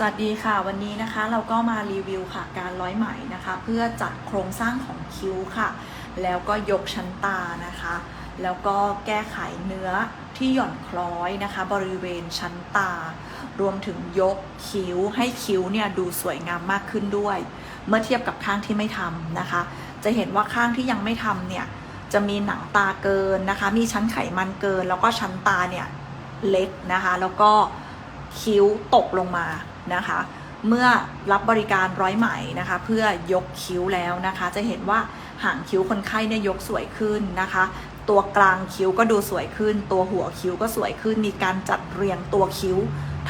สวัสดีค่ะ วันนี้นะคะเราก็มารีวิวค่ะการร้อยไหมนะคะ เพื่อจัดโครงสร้างของคิ้วค่ะ แล้วก็ยกชั้นตานะคะ แล้วก็แก้ไขเนื้อที่หย่อนคล้อยนะคะ บริเวณชั้นตา รวมถึงยกคิ้วให้คิ้วเนี่ยดูสวยงามมากขึ้นด้วย เมื่อเทียบกับข้างที่ไม่ทำนะคะ จะเห็นว่าข้างที่ยังไม่ทำเนี่ยจะมีหนังตาเกินนะคะ มีชั้นไขมันเกิน แล้วก็ชั้นตาเนี่ยเล็กนะคะ แล้วก็คิ้วตกลงมา นะคะ เมื่อรับบริการร้อยไหมนะคะ เพื่อยกคิ้วแล้วนะคะ จะเห็นว่าหางคิ้วคนไข้เนี่ยยกสวยขึ้นนะคะ ตัวกลางคิ้วก็ดูสวยขึ้น ตัวหัวคิ้วก็สวยขึ้น มีการจัดเรียงตัวคิ้ว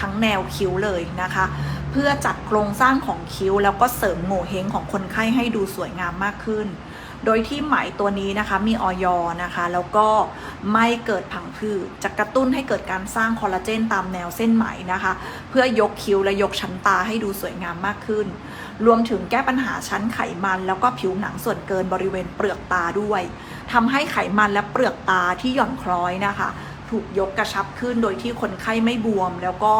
ทั้งแนวคิ้วเลยนะคะ เพื่อจัดโครงสร้างของคิ้วแล้วก็เสริมโง่เฮงของคนไข้ให้ดูสวยงามมากขึ้น โดยที่ไหมตัวนี้นะคะมีออยนะคะ แล้วก็ไม่เกิดผังผืดจะกระตุ้นให้เกิดการสร้างคอลลาเจนตามแนวเส้นไหมนะคะ เพื่อยกคิ้วและยกชั้นตาให้ดูสวยงามมากขึ้น รวมถึงแก้ปัญหาชั้นไขมัน แล้วก็ผิวหนังส่วนเกินบริเวณเปลือกตาด้วยทำให้ไขมันและเปลือกตาที่หย่อนคล้อยนะคะ ถูกยกกระชับขึ้นโดยที่คนไข้ไม่บวมแล้วก็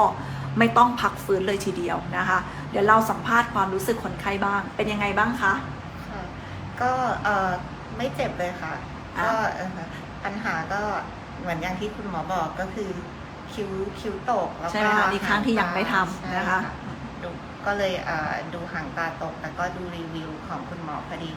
ไม่ต้องพักฟื้นเลยทีเดียวนะคะ เดี๋ยวเราสัมภาษณ์ความรู้สึกคนไข้บ้าง เป็นยังไงบ้างคะ ก็เอ่อไม่เจ็บเลยค่ะ อะ ก็เอ่อปัญหาก็เหมือนอย่างที่คุณหมอบอกก็คือคิ้วคิ้วตกแล้วก็ใช่ไหมคะนี่ข้างที่ยังไม่ทำใช่นะคะ ดูก็เลยเอ่อดูหางตาตกแต่ก็ดูรีวิวของคุณหมอพอดี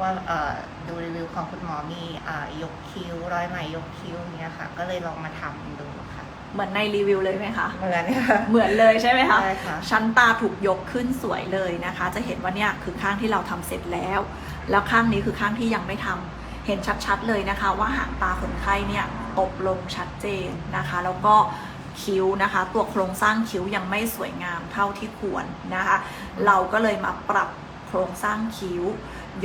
ว่าเอ่อดูรีวิวของคุณหมอมีเอ่อยกคิ้วร้อยไหมยกคิ้วอย่างเงี้ยค่ะ ก็เลยลองมาทำดูค่ะ เหมือนในรีวิวเลยไหมคะ เหมือนค่ะ เหมือนเลยใช่ไหมคะใช่ค่ะ ชั้นตาถูกยกขึ้นสวยเลยนะคะ จะเห็นว่าเนี่ยคือข้างที่เราทำเสร็จแล้ว แล้วข้างนี้คือข้างที่ยังไม่ทำเห็นชัดๆเลยนะคะ ว่าหางตาคนไข้เนี่ยตกลงชัดเจนนะคะ แล้วก็คิ้วนะคะ ตัวโครงสร้างคิ้วยังไม่สวยงามเท่าที่ควรนะคะ เราก็เลยมาปรับโครงสร้างคิ้ว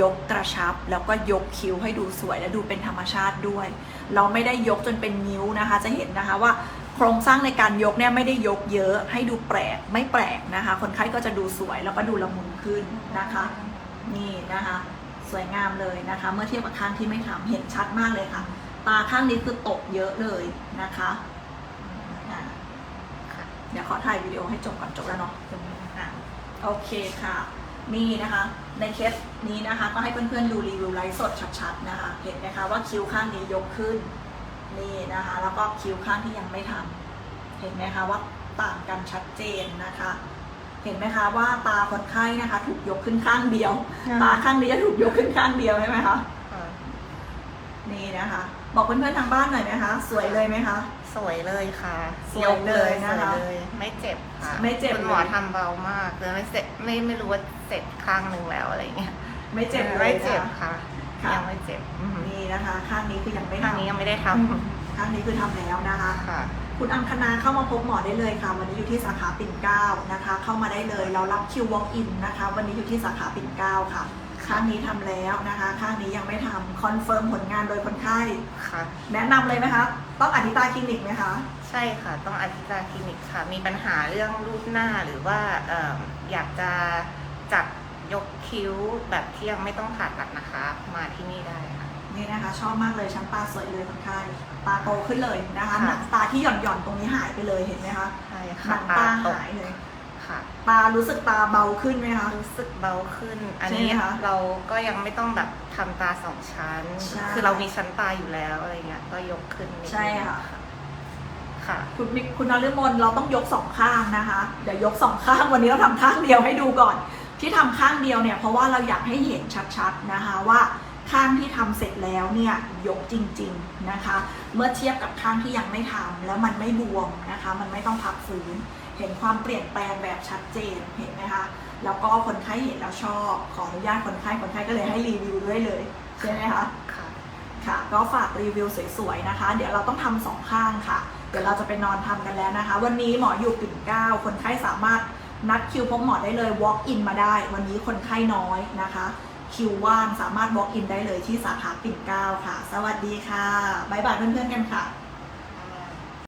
ยกกระชับ แล้วก็ยกคิ้วให้ดูสวยและดูเป็นธรรมชาติด้วย เราไม่ได้ยกจนเป็นนิ้วนะคะ จะเห็นนะคะว่า โครงสร้างในการยกเนี่ยไม่ได้ยกเยอะให้ดูแปลกไม่แปลกนะคะ คนไข้ก็จะดูสวยแล้วก็ดูละมุนขึ้นนะคะ นี่นะคะ สวยงามเลยนะคะ เมื่อเทียบกับข้างที่ไม่ทำเห็นชัดมากเลยค่ะ ตาข้างนี้คือตกเยอะเลยนะคะเดี๋ยวขอถ่ายวิดีโอให้จบก่อนจบแล้วเนาะอะโอเคค่ะนี่นะคะ ในเคสนี้นะคะ ก็ให้เพื่อนๆดูรีวิวไลฟ์สดชัดๆนะคะ เห็นไหมคะว่าคิ้วข้างนี้ยกขึ้น นี่นะคะ แล้วก็คิ้วข้างที่ยังไม่ทำเห็นไหมคะว่าต่างกันชัดเจนนะคะ เห็นไหมคะว่าตาคนไข้นะคะ ถูกยกขึ้นข้างเดียว ตาข้างนี้จะถูกยกขึ้นข้างเดียวใช่ไหมคะค่ะนี่นะคะ บอกเพื่อนๆทางบ้านหน่อยไหมคะ สวยเลยไหมคะสวยเลยค่ะสวยเลยนะคะสวยเลยไม่เจ็บค่ะไม่เจ็บคุณหมอเลยทำเบามากเลยไม่เสร็จไม่ไม่รู้ว่าเสร็จข้างหนึ่งแล้วอะไรเงี้ยไม่เจ็บเลยไม่เจ็บนะคะ ค่ะค่ะยังไม่เจ็บอืมนี่นะคะ ข้างนี้คือยังไม่ข้างทำนี้ยังไม่ได้ทข้างนี้คือทำแล้วนะคะำค่ะ คุณอังคณาเข้ามาพบหมอได้เลยค่ะ วันนี้อยู่ที่สาขาปิ่นเกล้านะคะ เข้ามาได้เลยเรารับคิว walk in นะคะ วันนี้อยู่ที่สาขาปิ่นเกล้าค่ะ ข้างนี้ทำแล้วนะคะ ข้างนี้ยังไม่ทำคอนเฟิร์มผลงานโดยคนไข้ ค่ะ แนะนำเลยไหมคะ ต้องอธิตาคลินิกไหมคะ ใช่ค่ะ ต้องอธิบายคลินิกค่ะ มีปัญหาเรื่องรูปหน้าหรือว่าเอ่ออยากจะจัด ยกคิ้วแบบที่ยังไม่ต้องผ่าตัดนะคะ มาที่นี่ได้ค่ะ นี่นะคะ ชอบมากเลยชั้นตาสวยเลยคนไข้ตาโตขึ้นเลยนะคะค่ะ หนังตาที่หย่อนหย่อนๆตรงนี้หายไปเลยเห็นไหมคะใช่หค่ะนังตาตกหายเลย ค่ะ ตารู้สึกตาเบาขึ้นไหมคะ รู้สึกเบาขึ้น อันใช่นี้ไหมคะเราก็ยังไม่ต้องแบบทำตาสองชั้น ใช่คือเรามีชั้นตาอยู่แล้วอะไรเงี้ย ก็ยกขึ้นนิดนึงใช่ค่ะ ค่ะ คุณมิคุณนฤมลเราต้องยกสองข้างนะคะ เดี๋ยวยกสองข้างวันนี้เราทำข้างเดียวให้ดูก่อน ที่ทำข้างเดียวเนี่ยเพราะว่าเราอยากให้เห็นชัดๆนะคะว่าข้างที่ทำเสร็จแล้วเนี่ยยกจริงๆนะคะ เมื่อเทียบกับข้างที่ยังไม่ทำแล้วมันไม่บวมนะคะ มันไม่ต้องพักฟื้น เห็นความเปลี่ยนแปลงแบบชัดเจนเห็นไหมคะแล้วก็คนไข้เห็นแล้วชอบขออนุญาตคนไข้คนไข้ก็เลยให้รีวิวด้วยเลยใช่ไหมคะค่ะค่ะ ก็ฝากรีวิวสวยๆนะคะ เดี๋ยวเราต้องทำสองข้างค่ะ เดี๋ยวเราจะไปนอนทำกันแล้วนะคะ วันนี้หมออยู่ปิ่นเกล้าคนไข้สามารถ นัดคิวพบหมอได้เลย walk in มาได้ วันนี้คนไข้น้อยนะคะ คิวว่างสามารถ walk in ได้เลยที่สาขาปิ่นเกล้าค่ะ สวัสดีค่ะ บ๊ายบายเพื่อนๆกันค่ะ